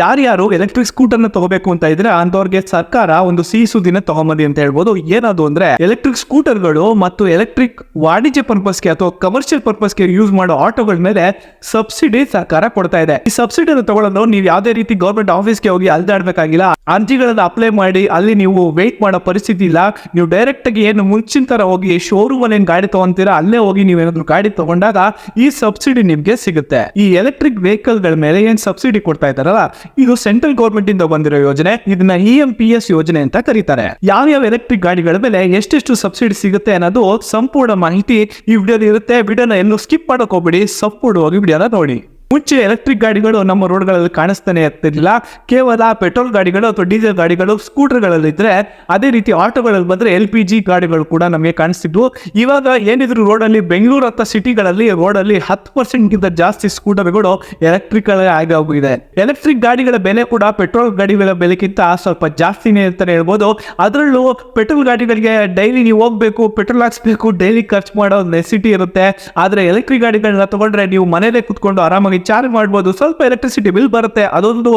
ಯಾರ್ಯಾರು ಎಲೆಕ್ಟ್ರಿಕ್ ಸ್ಕೂಟರ್ನ ತಗೋಬೇಕು ಅಂತ ಇದ್ರೆ ಅಂತವ್ರಿಗೆ ಸರ್ಕಾರ ಒಂದು ಸಿಹಿ ಸುದ್ದಿನ ತಗೊಂಬಂದಿ ಅಂತ ಹೇಳ್ಬೋದು. ಏನದು ಅಂದ್ರೆ ಎಲೆಕ್ಟ್ರಿಕ್ ಸ್ಕೂಟರ್ಗಳು ಮತ್ತು ಎಲೆಕ್ಟ್ರಿಕ್ ವಾಣಿಜ್ಯ ಪರ್ಪಸ್ಗೆ ಅಥವಾ ಕಮರ್ಷಿಯಲ್ ಪರ್ಪಸ್ಗೆ ಯೂಸ್ ಮಾಡೋ ಆಟೋಗಳ ಮೇಲೆ ಸಬ್ಸಿಡಿ ಸರ್ಕಾರ ಕೊಡ್ತಾ ಇದೆ. ಈ ಸಬ್ಸಿಡಿನ ತಗೊಳ್ಳಲು ನೀವು ಯಾವುದೇ ರೀತಿ ಗೌರ್ಮೆಂಟ್ ಆಫೀಸ್ಗೆ ಹೋಗಿ ಅಲ್ದಾಡ್ಬೇಕಾಗಿಲ್ಲ ಅರ್ಜಿಗಳನ್ನು ಅಪ್ಲೈ ಮಾಡಿ, ಅಲ್ಲಿ ನೀವು ವೇಟ್ ಮಾಡೋ ಪರಿಸ್ಥಿತಿ ಇಲ್ಲ. ನೀವು ಡೈರೆಕ್ಟ್ ಆಗಿ ಏನು ಮುಂಚಿನ ತರ ಹೋಗಿ ಶೋರೂಮ್ ಅಲ್ಲಿ ಏನ್ ಗಾಡಿ ತಗೊಂತೀರಾ, ಅಲ್ಲೇ ಹೋಗಿ ನೀವೇನಾದ್ರೂ ಗಾಡಿ ತಗೊಂಡಾಗ ಈ ಸಬ್ಸಿಡಿ ನಿಮ್ಗೆ ಸಿಗುತ್ತೆ. ಈ ಎಲೆಕ್ಟ್ರಿಕ್ ವೆಹಿಕಲ್ಗಳ ಮೇಲೆ ಏನ್ ಸಬ್ಸಿಡಿ ಕೊಡ್ತಾ ಇದಾರಲ್ಲ ಇದು ಸೆಂಟ್ರಲ್ ಗೌರ್ಮೆಂಟ್ ಇಂದ ಬಂದಿರೋ ಯೋಜನೆ. ಇದನ್ನ ಇ ಎಂ ಪಿ ಎಸ್ ಯೋಜನೆ ಅಂತ ಕರೀತಾರೆ. ಯಾವ ಯಾವ ಎಲೆಕ್ಟ್ರಿಕ್ ಗಾಡಿಗಳ ಮೇಲೆ ಎಷ್ಟೆಷ್ಟು ಸಬ್ಸಿಡಿ ಸಿಗುತ್ತೆ ಅನ್ನೋದು ಸಂಪೂರ್ಣ ಮಾಹಿತಿ ಈ ವಿಡಿಯೋದಲ್ಲಿ ಇರುತ್ತೆ. ವಿಡಿಯೋನ ಎಲ್ಲೂ ಸ್ಕಿಪ್ ಮಾಡಕ್ ಹೋಗ್ಬಿಡಿ. ಸಂಪೂರ್ಣವಾಗಿ ವಿಡಿಯೋನ ನೋಡಿ. ಮುಂಚೆ ಎಲೆಕ್ಟ್ರಿಕ್ ಗಾಡಿಗಳು ನಮ್ಮ ರೋಡ್ಗಳಲ್ಲಿ ಕಾಣಿಸ್ತಾನೆ ಇರ್ತಿರ್ಲಿಲ್ಲ. ಕೇವಲ ಪೆಟ್ರೋಲ್ ಗಾಡಿಗಳು ಅಥವಾ ಡೀಸೆಲ್ ಗಾಡಿಗಳು ಸ್ಕೂಟರ್ಗಳಲ್ಲಿ ಇದ್ರೆ ಅದೇ ರೀತಿ ಆಟೋಗಳಲ್ಲಿ ಬಂದ್ರೆ ಎಲ್ ಪಿ ಜಿ ಗಾಡಿಗಳು ಕೂಡ ನಮಗೆ ಕಾಣಿಸ್ತಿದ್ವು. ಇವಾಗ ಏನಿದ್ರು ರೋಡಲ್ಲಿ ಬೆಂಗಳೂರು ಅಥವಾ ಸಿಟಿಗಳಲ್ಲಿ ರೋಡಲ್ಲಿ ಹತ್ತು ಪರ್ಸೆಂಟ್ಗಿಂತ ಜಾಸ್ತಿ ಸ್ಕೂಟರ್ಗಳು ಎಲೆಕ್ಟ್ರಿಕಲ್ ಆಗಿ ಹೋಗಿದೆ. ಎಲೆಕ್ಟ್ರಿಕ್ ಗಾಡಿಗಳ ಬೆಲೆ ಕೂಡ ಪೆಟ್ರೋಲ್ ಗಾಡಿಗಳ ಬೆಲೆಗಿಂತ ಸ್ವಲ್ಪ ಜಾಸ್ತಿನೇ ಅಂತಾನೆ ಹೇಳ್ಬೋದು. ಅದರಲ್ಲೂ ಪೆಟ್ರೋಲ್ ಗಾಡಿಗಳಿಗೆ ಡೈಲಿ ನೀವು ಹೋಗ್ಬೇಕು ಪೆಟ್ರೋಲ್ ಹಾಕ್ಸ್ಬೇಕು ಡೈಲಿ ಖರ್ಚು ಮಾಡೋ ನೆಸಿಟಿ ಇರುತ್ತೆ. ಆದರೆ ಎಲೆಕ್ಟ್ರಿಕ್ ಗಾಡಿಗಳನ್ನ ತಗೊಂಡ್ರೆ ನೀವು ಮನೇಲೆ ಕುತ್ಕೊಂಡು ಆರಾಮಾಗಿ ಚಾರ್ಜ್ ಮಾಡ್ಬೋದು. ಸ್ವಲ್ಪ ಎಲೆಕ್ಟ್ರಿಸಿಟಿ ಬಿಲ್ ಬರುತ್ತೆ. ಅದೊಂದು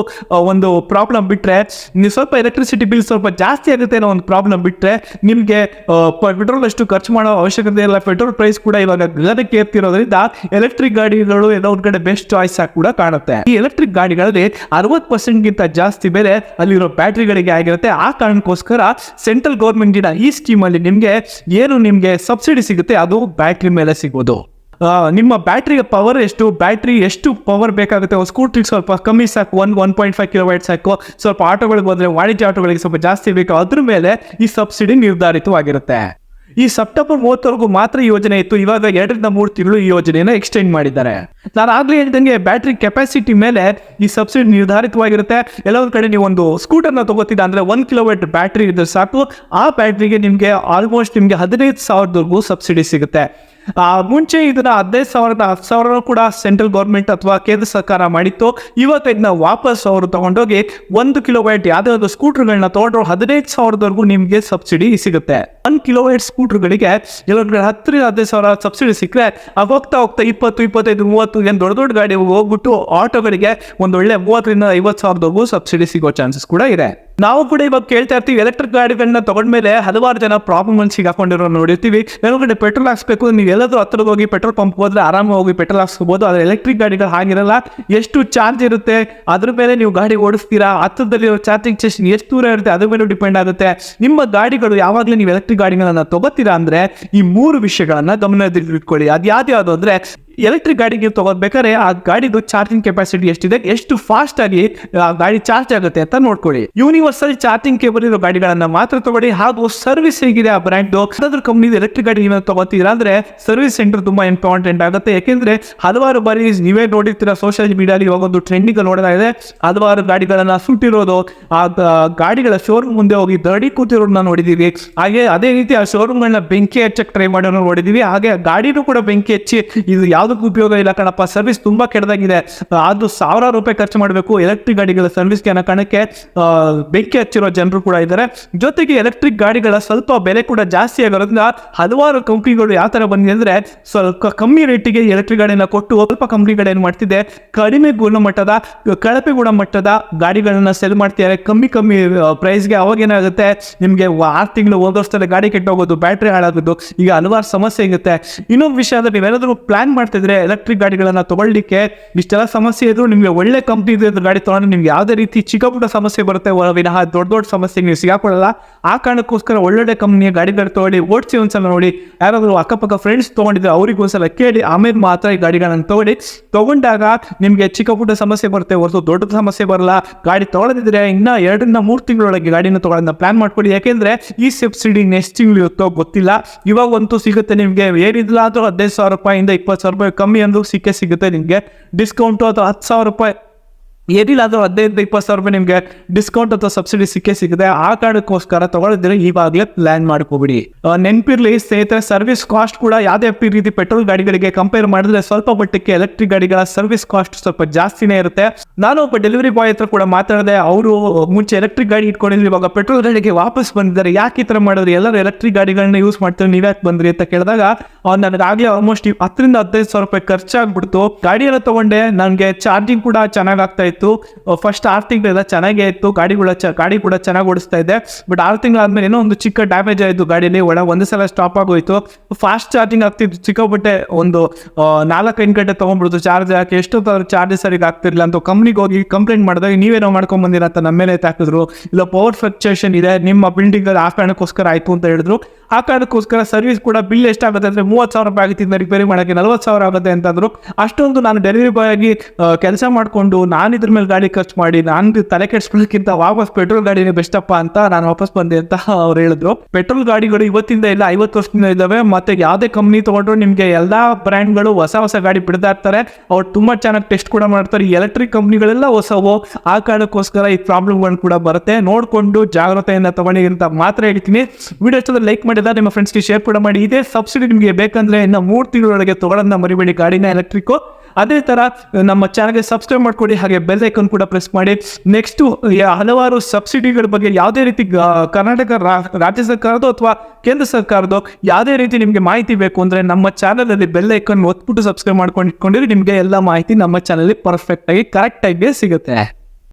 ಒಂದು ಪ್ರಾಬ್ಲಮ್ ಬಿಟ್ಟರೆ ನೀವು ಸ್ವಲ್ಪ ಎಲೆಕ್ಟ್ರಿಸಿಟಿ ಬಿಲ್ ಸ್ವಲ್ಪ ಜಾಸ್ತಿ ಆಗುತ್ತೆ ಅನ್ನೋ ಒಂದು ಪ್ರಾಬ್ಲಮ್ ಬಿಟ್ಟರೆ ನಿಮಗೆ ಪೆಟ್ರೋಲ್ ಅಷ್ಟು ಖರ್ಚು ಮಾಡೋ ಅವಶ್ಯಕತೆ ಇಲ್ಲ. ಪೆಟ್ರೋಲ್ ಪ್ರೈಸ್ ಕೂಡ ಇವಾಗ ಗಗನಕ್ಕೆ ಏರ್ತಿರೋದ್ರಿಂದ ಎಲೆಕ್ಟ್ರಿಕ್ ಗಾಡಿಗಳು ಎಲ್ಲ ಒಂದು ಕಡೆ ಬೆಸ್ಟ್ ಚಾಯ್ಸ್ ಆಗಿ ಕೂಡ ಕಾಣುತ್ತೆ. ಈ ಎಲೆಕ್ಟ್ರಿಕ್ ಗಾಡಿಗಳಲ್ಲಿ ಅರವತ್ತು ಪರ್ಸೆಂಟ್ ಗಿಂತ ಜಾಸ್ತಿ ಬೆಲೆ ಅಲ್ಲಿರೋ ಬ್ಯಾಟ್ರಿಗಳಿಗೆ ಆಗಿರುತ್ತೆ. ಆ ಕಾರಣಕ್ಕೋಸ್ಕರ ಸೆಂಟ್ರಲ್ ಗೌರ್ಮೆಂಟಿನ ಈ ಸ್ಕೀಮಲ್ಲಿ ನಿಮ್ಗೆ ಏನು ನಿಮಗೆ ಸಬ್ಸಿಡಿ ಸಿಗುತ್ತೆ, ಅದು ಬ್ಯಾಟ್ರಿ ಮೇಲೆ ಸಿಗೋದು. ನಿಮ್ಮ ಬ್ಯಾಟ್ರಿಗೆ ಪವರ್ ಎಷ್ಟು? ಬ್ಯಾಟ್ರಿ ಎಷ್ಟು ಪವರ್ ಬೇಕಾಗುತ್ತೆ? ಸ್ಕೂಟ್ರಿಗೆ ಸ್ವಲ್ಪ ಕಮ್ಮಿ ಸಾಕು. One one point five kilo ಸಾಕು. ಸ್ವಲ್ಪ ಆಟೋಗಳಿಗೆ ಬಂದರೆ ವಾಣಿಜ್ಯ ಆಟೋಗಳಿಗೆ ಸ್ವಲ್ಪ ಜಾಸ್ತಿ ಬೇಕು. ಅದ್ರ ಮೇಲೆ ಈ ಸಬ್ಸಿಡಿ ನಿರ್ಧಾರಿತವಾಗಿರುತ್ತೆ. ಈ ಸೆಪ್ಟೆಂಬರ್ ಮೂವತ್ತವರೆಗೂ ಮಾತ್ರ ಯೋಜನೆ ಇತ್ತು. ಇವಾಗ ಎರಡರಿಂದ ಮೂರು ತಿಂಗಳು ಈ ಯೋಜನೆಯನ್ನು ಎಕ್ಸ್ಟೆಂಡ್ ಮಾಡಿದ್ದಾರೆ. ನಾನು ಆಗಲೇ ಹೇಳಿದಂಗೆ ಬ್ಯಾಟ್ರಿ ಕೆಪಾಸಿಟಿ ಮೇಲೆ ಈ ಸಬ್ಸಿಡಿ ನಿರ್ಧಾರಿತವಾಗಿರುತ್ತೆ. ಎಲ್ಲೊಂದು ಕಡೆ ನೀವು ಒಂದು ಸ್ಕೂಟರ್ನ ತಗೋತಿದ್ದ ಅಂದರೆ ಒಂದು ಕಿಲೋಮೀಟರ್ ಬ್ಯಾಟ್ರಿ ಇದ್ರೆ ಸಾಕು. ಆ ಬ್ಯಾಟ್ರಿಗೆ ನಿಮಗೆ ಆಲ್ಮೋಸ್ಟ್ ನಿಮಗೆ ಹದಿನೈದು ಸಾವಿರದವರೆಗೂ ಸಬ್ಸಿಡಿ ಸಿಗುತ್ತೆ. ಮುಂಚೆ ಇದನ್ನ ಹದಿನೈದು ಸಾವಿರದ, ಹತ್ತು ಸಾವಿರ ಕೂಡ ಸೆಂಟ್ರಲ್ ಗೌರ್ಮೆಂಟ್ ಅಥವಾ ಕೇಂದ್ರ ಸರ್ಕಾರ ಮಾಡಿತ್ತು. ಇವತ್ತು ಇದನ್ನ ವಾಪಸ್ ಅವರು ತಗೊಂಡೋಗಿ ಒಂದು ಕಿಲೋವೈಟ್ ಯಾವುದೇ ಒಂದು ಸ್ಕೂಟರ್ಗಳನ್ನ ತಗೊಂಡ್ರು ಹದಿನೈದು ಸಾವಿರದವರೆಗೂ ನಿಮಗೆ ಸಬ್ಸಿಡಿ ಸಿಗುತ್ತೆ. ಒನ್ ಕಿಲೋವೈಟ್ ಸ್ಕೂಟರ್ಗಳಿಗೆ ಕೆಲವೊಂದು ಹತ್ತರಿಂದ ಹದಿನೈದು ಸಾವಿರ ಸಬ್ಸಿಡಿ ಸಿಕ್ಕರೆ ಹೋಗ್ತಾ ಹೋಗ್ತಾ ಇಪ್ಪತ್ತು, ಇಪ್ಪತ್ತೈದು, ಮೂವತ್ತು ಏನು ದೊಡ್ಡ ದೊಡ್ಡ ಗಾಡಿ ಹೋಗ್ಬಿಟ್ಟು ಆಟೋಗಳಿಗೆ ಒಂದೊಳ್ಳೆ ಮೂವತ್ತರಿಂದ ಐವತ್ತು ಸಾವಿರದವರೆಗೂ ಸಬ್ಸಿಡಿ ಸಿಗೋ ಚಾನ್ಸಸ್ ಕೂಡ ಇದೆ. ನಾವು ಕೂಡ ಇವಾಗ ಕೇಳ್ತಾ ಇರ್ತೀವಿ ಎಲೆಕ್ಟ್ರಿಕ್ ಗಾಡಿಗಳನ್ನ ತಗೊಂಡ್ಮೇಲೆ ಹಲವಾರು ಜನ ಪ್ರಾಬ್ಲಮ್ ಅಲ್ಲಿ ಸಿಗಾಕೊಂಡಿರೋ ನೋಡಿರ್ತೀವಿ. ಕಡೆ ಪೆಟ್ರೋಲ್ ಹಾಕ್ಸ್ಬೇಕು. ನೀವು ಎಲ್ಲಾದ್ರೂ ಹತ್ತಿರದ ಹೋಗಿ ಪೆಟ್ರೋಲ್ ಪಂಪ್ ಹೋದ್ರೆ ಆರಾಮಾಗಿ ಹೋಗಿ ಪೆಟ್ರೋಲ್ ಹಾಕ್ಸ್ಕೋಬಹುದು ಆದ್ರೆ ಎಲೆಕ್ಟ್ರಿಕ್ ಗಾಡಿಗಳು ಹಾಗಿರಲ್ಲ. ಎಷ್ಟು ಚಾರ್ಜ್ ಇರುತ್ತೆ? ಅದ್ರ ಮೇಲೆ ನೀವು ಗಾಡಿ ಓಡಿಸ್ತೀರಾ? ಹತ್ರದಲ್ಲಿ ಚಾರ್ಜಿಂಗ್ ಸ್ಟೇಷನ್ ಎಷ್ಟು ದೂರ ಇರುತ್ತೆ? ಅದ್ರ ಮೇಲೆ ಡಿಪೆಂಡ್ ಆಗುತ್ತೆ. ನಿಮ್ಮ ಗಾಡಿಗಳು ಯಾವಾಗಲೂ ನೀವು ಎಲೆಕ್ಟ್ರಿಕ್ ಗಾಡಿಗಳನ್ನ ತಗೋತೀರಾ ಅಂದ್ರೆ ಈ ಮೂರು ವಿಷಯಗಳನ್ನ ಗಮನದಲ್ಲಿ ಇಟ್ಕೊಳ್ಳಿ ಅದು ಯಾವ್ದು ಅಂದ್ರೆ ಎಲೆಕ್ಟ್ರಿಕ್ ಗಾಡಿ ನೀವು ತಗೋಬೇಕಾದ್ರೆ ಆ ಗಾಡಿದು ಚಾರ್ಜಿಂಗ್ ಕೆಪಾಸಿಟಿ ಎಷ್ಟಿದೆ? ಎಷ್ಟು ಫಾಸ್ಟ್ ಆಗಿ ಆ ಗಾಡಿ ಚಾರ್ಜ್ ಆಗುತ್ತೆ ಅಂತ ನೋಡ್ಕೊಳ್ಳಿ. ಯೂನಿವರ್ಸಲ್ ಚಾರ್ಜಿಂಗ್ ಕೇಬಲ್ ಇರೋ ಗಾಡಿಗಳನ್ನ ಮಾತ್ರ ತಗೊಳ್ಳಿ. ಹಾಗೂ ಸರ್ವಿಸ್ ಹೇಗಿದೆ ಆ ಬ್ರ್ಯಾಂಡ್ ಯಾವ್ದಾದ್ರು ಕಂಪ್ನಿ ಎಲೆಕ್ಟ್ರಿಕ್ ಗಾಡಿ ನೀವು ತಗೋತೀರಾ ಅಂದ್ರೆ ಸರ್ವಿಸ್ ಸೆಂಟರ್ ತುಂಬಾ ಇಂಪಾರ್ಟೆಂಟ್ ಆಗುತ್ತೆ. ಯಾಕೆಂದ್ರೆ ಹಲವಾರು ಬಾರಿ ನೀವೇ ನೋಡಿರ್ತೀರಾ ಸೋಷಿಯಲ್ ಮೀಡಿಯಾಲಿ ಇವಾಗ ಒಂದು ಟ್ರೆಂಡಿಂಗ್ ನೋಡೋದಾಗಿದೆ ಹಲವಾರು ಗಾಡಿಗಳನ್ನ ಸುಟ್ಟಿರೋದು. ಆ ಗಾಡಿಗಳ ಶೋರೂಮ್ ಮುಂದೆ ಹೋಗಿ ದಡಿ ಕೂತಿರೋದನ್ನ ನೋಡಿದೀವಿ. ಹಾಗೆ ಅದೇ ರೀತಿ ಆ ಶೋರೂಮ್ಗಳನ್ನ ಬೆಂಕಿ ಹಚ್ಚಕ್ ಟ್ರೈ ಮಾಡೋಣ ನೋಡಿದೀವಿ. ಹಾಗೆ ಗಾಡಿನೂ ಕೂಡ ಬೆಂಕಿ ಹಚ್ಚಿ ಇದು ಯಾವ್ದಕ್ಕೂ ಉಪಯೋಗ ಇಲ್ಲ ಕಣಪ್ಪ. ಸರ್ವಿಸ್ ತುಂಬಾ ಕೆಡದಾಗಿದೆ ಅದು ಸಾವಿರಾರು ರೂಪಾಯಿ ಖರ್ಚು ಮಾಡಬೇಕು. ಎಲೆಕ್ಟ್ರಿಕ್ ಗಾಡಿಗಳ ಸರ್ವಿಸ್ಗೆ ಅನ್ನೋ ಕಾರಣಕ್ಕೆ ಬೆಂಕಿ ಹಚ್ಚಿರೋ ಜನರು ಕೂಡ ಇದ್ದಾರೆ. ಜೊತೆಗೆ ಎಲೆಕ್ಟ್ರಿಕ್ ಗಾಡಿಗಳ ಸ್ವಲ್ಪ ಬೆಲೆ ಕೂಡ ಜಾಸ್ತಿ ಆಗಿರೋದ್ರಿಂದ ಹಲವಾರು ಕಂಪ್ನಿಗಳು ಯಾವ ತರ ಬಂದಿದೆ ಅಂದ್ರೆ ಸ್ವಲ್ಪ ಕಮ್ಮಿ ರೇಟಿಗೆ ಎಲೆಕ್ಟ್ರಿಕ್ ಗಾಡಿನ ಕೊಟ್ಟು ಸ್ವಲ್ಪ ಕಂಪ್ನಿಗಳು ಏನ್ ಮಾಡ್ತಿದೆ, ಕಡಿಮೆ ಗುಣಮಟ್ಟದ ಕಳಪೆ ಗುಣಮಟ್ಟದ ಗಾಡಿಗಳನ್ನ ಸೆಲ್ ಮಾಡ್ತಿದ್ದಾರೆ. ಕಮ್ಮಿ ಕಮ್ಮಿ ಪ್ರೈಸ್ಗೆ ಅವಾಗ ಏನಾಗುತ್ತೆ, ನಿಮಗೆ ಆರು ತಿಂಗಳು ಒಂದು ವರ್ಷದಲ್ಲಿ ಗಾಡಿ ಕೆಟ್ಟೋಗೋದು ಬ್ಯಾಟ್ರಿ ಹಾಳಾಗೋದು, ಈಗ ಹಲವಾರು ಸಮಸ್ಯೆ ಇರುತ್ತೆ. ಇನ್ನೊಂದು ವಿಷಯ ಅಂದ್ರೆ ನೀವೇನಾದ್ರೂ ಪ್ಲಾನ್ ಮಾಡ್ತಿದ್ರೆ ಎಲೆಕ್ಟ್ರಿಕ್ ಗಾಡಿಗಳನ್ನ ತಗೊಳ್ಳಿಕ್ಕೆ ಇಷ್ಟೆಲ್ಲ ಸಮಸ್ಯೆ ಇದ್ರು ನಿಮಗೆ ಒಳ್ಳೆ ಕಂಪ್ನಿ ಗಾಡಿ ತಗೊಂಡ್ರೆ ನಿಮ್ಗೆ ಯಾವುದೇ ರೀತಿ ಚಿಕ್ಕ ಪುಟ್ಟ ಸಮಸ್ಯೆ ಬರುತ್ತೆ ವಿನಃ ದೊಡ್ಡ ದೊಡ್ಡ ಸಮಸ್ಯೆಗೆ ನೀವು ಸಿಗಾಕೊಳ್ಳಲ್ಲ. ಆ ಕಾರಣಕ್ಕೋಸ್ಕರ ಒಳ್ಳೊಳ್ಳೆ ಕಂಪ್ನಿಯ ಗಾಡಿಗಳು ತಗೊಳ್ಳಿ, ಓಡಿಸಿ ಒಂದ್ಸಲ ನೋಡಿ. ಯಾರಾದರೂ ಅಕ್ಕಪಕ್ಕ ಫ್ರೆಂಡ್ಸ್ ತೊಗೊಂಡಿದ್ರೆ ಅವ್ರಿಗೆ ಒಂದ್ಸಲ ಕೇಳಿ, ಆಮೇಲೆ ಮಾತ್ರ ಈ ಗಾಡಿಗಳನ್ನು ತೊಗೊಳ್ಳಿ. ತಗೊಂಡಾಗ ನಿಮಗೆ ಚಿಕ್ಕ ಪುಟ್ಟ ಸಮಸ್ಯೆ ಬರುತ್ತೆ, ಹೊರತು ದೊಡ್ಡ ಸಮಸ್ಯೆ ಬರಲ್ಲ. ಗಾಡಿ ತೊಗೊಳದಿದ್ರೆ ಇನ್ನೂ ಎರಡರಿಂದ ಮೂರು ತಿಂಗಳೊಳಗೆ ಗಾಡಿನ ತಗೊಳ್ಳೋದನ್ನ ಪ್ಲಾನ್ ಮಾಡ್ಕೊಳ್ಳಿ. ಯಾಕೆಂದ್ರೆ ಈ ಸಬ್ಸಿಡಿ ನೆಕ್ಸ್ಟ್ ತಿಂಗಳು ಇರುತ್ತೋ ಗೊತ್ತಿಲ್ಲ. ಇವಾಗ ಅಂತೂ ಸಿಗುತ್ತೆ ನಿಮಗೆ ಏನಿಲ್ಲ ಆದರೂ ಹದಿನೈದು ಸಾವಿರ ರೂಪಾಯಿಂದ ಇಪ್ಪತ್ತು ಸಾವಿರ ರೂಪಾಯಿ ಕಮ್ಮಿ ಅಂದ್ರೂ ಸಿಕ್ಕೇ ಸಿಗುತ್ತೆ ನಿಮಗೆ. ಡಿಸ್ಕೌಂಟು ಅಥವಾ ಹತ್ತು ಸಾವಿರ ರೂಪಾಯಿ ಏನಿಲ್ಲ ಅದು ಹದಿನೈದು, ಇಪ್ಪತ್ತು ಸಾವಿರ ರೂಪಾಯಿ ನಿಮಗೆ ಡಿಸ್ಕೌಂಟ್ ಅಥವಾ ಸಬ್ಸಿಡಿ ಸಿಕ್ಕೇ ಸಿಗುತ್ತೆ. ಆ ಕಾರಣಕ್ಕೋಸ್ಕರ ತಗೊಳಿದ್ರೆ ಈವಾಗಲೇ ಪ್ಲಾನ್ ಮಾಡ್ಕೋಬಿಡಿ. ನೆನಪಿರ್ಲಿ ಸ್ನೇಹಿತರೆ ಸರ್ವಿಸ್ ಕಾಸ್ಟ್ ಕೂಡ ಯಾವುದೇ ರೀತಿ ಪೆಟ್ರೋಲ್ ಗಾಡಿಗಳಿಗೆ ಕಂಪೇರ್ ಮಾಡಿದ್ರೆ ಸ್ವಲ್ಪ ಮಟ್ಟಕ್ಕೆ ಎಲೆಕ್ಟ್ರಿಕ್ ಗಾಡಿಗಳ ಸರ್ವಿಸ್ ಕಾಸ್ಟ್ ಸ್ವಲ್ಪ ಜಾಸ್ತಿನೇ ಇರುತ್ತೆ. ನಾನು ಒಬ್ಬ ಡೆಲಿವರಿ ಬಾಯ್ ಹತ್ರ ಕೂಡ ಮಾತಾಡಿದೆ, ಅವರು ಮುಂಚೆ ಎಲೆಕ್ಟ್ರಿಕ್ ಗಾಡಿ ಇಟ್ಕೊಂಡಿದ್ರು, ಇವಾಗ ಪೆಟ್ರೋಲ್ ಗಾಡಿಗೆ ವಾಪಸ್ ಬಂದಿದ್ದಾರೆ. ಯಾಕೆ ಈ ತರ ಮಾಡಿದ್ರೆ? ಎಲ್ಲರೂ ಎಲೆಕ್ಟ್ರಿಕ್ ಗಾಡಿಗಳನ್ನ ಯೂಸ್ ಮಾಡ್ತಾರೆ, ನೀವ್ ಯಾಕೆ ಬಂದ್ರಿ ಅಂತ ಕೇಳಿದಾಗ ಅವ್ನು ನನಗೆ ಆಗ್ಲೇ ಆಲ್ಮೋಸ್ಟ್ ಹತ್ತರಿಂದ ಹದಿನೈದು ಸಾವಿರ ರೂಪಾಯಿ ಖರ್ಚಾಗ್ಬಿಡ್ತು. ಗಾಡಿಯೆಲ್ಲ ತಗೊಂಡೆ, ನನಗೆ ಚಾರ್ಜಿಂಗ್ ಕೂಡ ಚೆನ್ನಾಗಿ ಆಗ್ತಾ ಇತ್ತು ಫಸ್ಟ್ ಆರು ತಿಂಗಳೆಲ್ಲ ಚೆನ್ನಾಗೇ ಇತ್ತು. ಗಾಡಿಗಳ ಚ ಗಾಡಿ ಕೂಡ ಚೆನ್ನಾಗಿ ಓಡಿಸ್ತಾ ಇದೆ. ಬಟ್ ಆರು ತಿಂಗಳಾದ್ಮೇಲೆ ಏನೋ ಒಂದು ಚಿಕ್ಕ ಡ್ಯಾಮೇಜ್ ಆಯಿತು ಗಾಡಿಯಲ್ಲಿ ಒಳ ಒಂದು ಸಲ ಸ್ಟಾಪ್ ಆಗೋಯ್ತು. ಫಾಸ್ಟ್ ಚಾರ್ಜಿಂಗ್ ಆಗ್ತಿತ್ತು. ಸಿಕ್ಕಾಪಟ್ಟೆ ಒಂದು ನಾಲ್ಕೈದು ಗಂಟೆ ತೊಗೊಂಡ್ಬಿಡ್ತು ಚಾರ್ಜ್ ಹಾಕಿ ಎಷ್ಟು ಚಾರ್ಜಸ್ ಸರಿಗೆ ಆಗ್ತಿರ್ಲಿಲ್ಲ ಅಂತ ಕಂಪ್ನಿಗೆ ಹೋಗಿ ಕಂಪ್ಲೇಂಟ್ ಮಾಡಿದಾಗ ನೀವೇನೋ ಮಾಡ್ಕೊಂಡ್ ಬಂದಿರ ಅಂತ ನಮ್ಮ ಮೇಲೆ ಹಾಕಿದ್ರು ಇಲ್ಲ ಪವರ್ ಫ್ಲಕ್ಚುಯೇಷನ್ ಇದೆ. ನಿಮ್ಮ ಬಿಲ್ಡಿಂಗ್ ಅಲ್ಲಿ ಆ ಕಾರಣಕ್ಕೋಸ್ಕರ ಆಯ್ತು ಅಂತ ಹೇಳಿದ್ರು. ಆ ಕಾರಣಕ್ಕೋಸ್ಕರ ಸರ್ವಿಸ್ ಕೂಡ ಬಿಲ್ ಎಷ್ಟಾಗುತ್ತೆ ಅಂದ್ರೆ ಮೂವತ್ತು ಸಾವಿರ ರೂಪಾಯಿ ಆಗುತ್ತೆ. ರಿಪೇರಿ ಮಾಡೋಕ್ಕೆ ನಲ್ವತ್ತು ಸಾವಿರ ಆಗುತ್ತೆ ಅಂತಂದ್ರು ಅಷ್ಟೊಂದು ನಾನು ಡೆಲಿವರಿ ಬಾಯ್ ಆಗಿ ಕೆಲಸ ಮಾಡಿಕೊಂಡು ನಾನು ಇದ್ರ ಮೇಲೆ ಗಾಡಿ ಖರ್ಚು ಮಾಡಿ ನಾನು ತಲೆ ಕೆಡ್ಸ್ಕೊಳ್ಳೋಕ್ಕಿಂತ ವಾಪಸ್ ಪೆಟ್ರೋಲ್ ಗಾಡಿನೇ ಬೆಸ್ಟಪ್ಪ ಅಂತ ನಾನು ವಾಪಸ್ ಬಂದೆ ಅಂತ ಅವ್ರು ಹೇಳಿದ್ರು. ಪೆಟ್ರೋಲ್ ಗಾಡಿಗಳು ಇವತ್ತಿಂದ ಇಲ್ಲ ಐವತ್ತು ವರ್ಷದಿಂದ ಇದ್ದಾವೆ. ಮತ್ತೆ ಯಾವುದೇ ಕಂಪ್ನಿ ತಗೊಂಡ್ರು ನಿಮಗೆ ಎಲ್ಲಾ ಬ್ರ್ಯಾಂಡ್ಗಳು ಹೊಸ ಹೊಸ ಗಾಡಿ ಬಿಡ್ತಾ ಇರ್ತಾರೆ. ಅವ್ರು ತುಂಬಾ ಚೆನ್ನಾಗಿ ಟೆಸ್ಟ್ ಕೂಡ ಮಾಡ್ತಾರೆ. ಎಲೆಕ್ಟ್ರಿಕ್ ಕಂಪ್ನಿಗಳೆಲ್ಲ ಹೊಸವು, ಆ ಕಾರಣಕ್ಕೋಸ್ಕರ ಈ ಪ್ರಾಬ್ಲಮ್ಗಳು ಕೂಡ ಬರುತ್ತೆ. ನೋಡಿಕೊಂಡು ಜಾಗ್ರತೆಯಿಂದ ತಗೊಂಡಿ ಅಂತ ಮಾತ್ರ ಹೇಳ್ತೀನಿ. ವಿಡಿಯೋ ಇಷ್ಟದ ಲೈಕ್ ಮಾಡಿದ ನಿಮ್ಮ ಫ್ರೆಂಡ್ಸ್ಗೆ ಶೇರ್ ಕೂಡ ಮಾಡಿ. ಇದೇ ಸಬ್ಸಿಡಿ ನಿಮಗೆ ಬೇಕಂದ್ರೆ ಇನ್ನು ಮೂರು ತಿಂಗಳೊಳಗೆ ತಗೊಳ್ಳೋದನ್ನ ಮರಿಬೇಡಿ. ಗಾಡಿನ ಎಲೆಕ್ಟ್ರಿಕ್ ಅದೇ ತರ, ನಮ್ಮ ಚಾನಲ್ಗೆ ಸಬ್ಸ್ಕ್ರೈಬ್ ಮಾಡ್ಕೊಡಿ, ಹಾಗೆ ಬೆಲ್ ಐಕನ್ ಕೂಡ ಪ್ರೆಸ್ ಮಾಡಿ. ನೆಕ್ಸ್ಟ್ ಹಲವಾರು ಸಬ್ಸಿಡಿಗಳ ಬಗ್ಗೆ ಯಾವುದೇ ರೀತಿ ಕರ್ನಾಟಕ ರಾಜ್ಯ ಸರ್ಕಾರದ ಅಥವಾ ಕೇಂದ್ರ ಸರ್ಕಾರದ ಯಾವುದೇ ರೀತಿ ನಿಮಗೆ ಮಾಹಿತಿ ಬೇಕು ಅಂದ್ರೆ ನಮ್ಮ ಚಾನಲಲ್ಲಿ ಬೆಲ್ ಐಕನ್ ಒತ್ಬಿಟ್ಟು ಸಬ್ಸ್ಕ್ರೈಬ್ ಮಾಡ್ಕೊಂಡು ಇಟ್ಕೊಂಡಿದ್ರೆ ನಿಮಗೆ ಎಲ್ಲ ಮಾಹಿತಿ ನಮ್ಮ ಚಾನಲ್ ಪರ್ಫೆಕ್ಟ್ ಆಗಿ ಕರೆಕ್ಟ್ ಆಗಿ ಸಿಗುತ್ತೆ.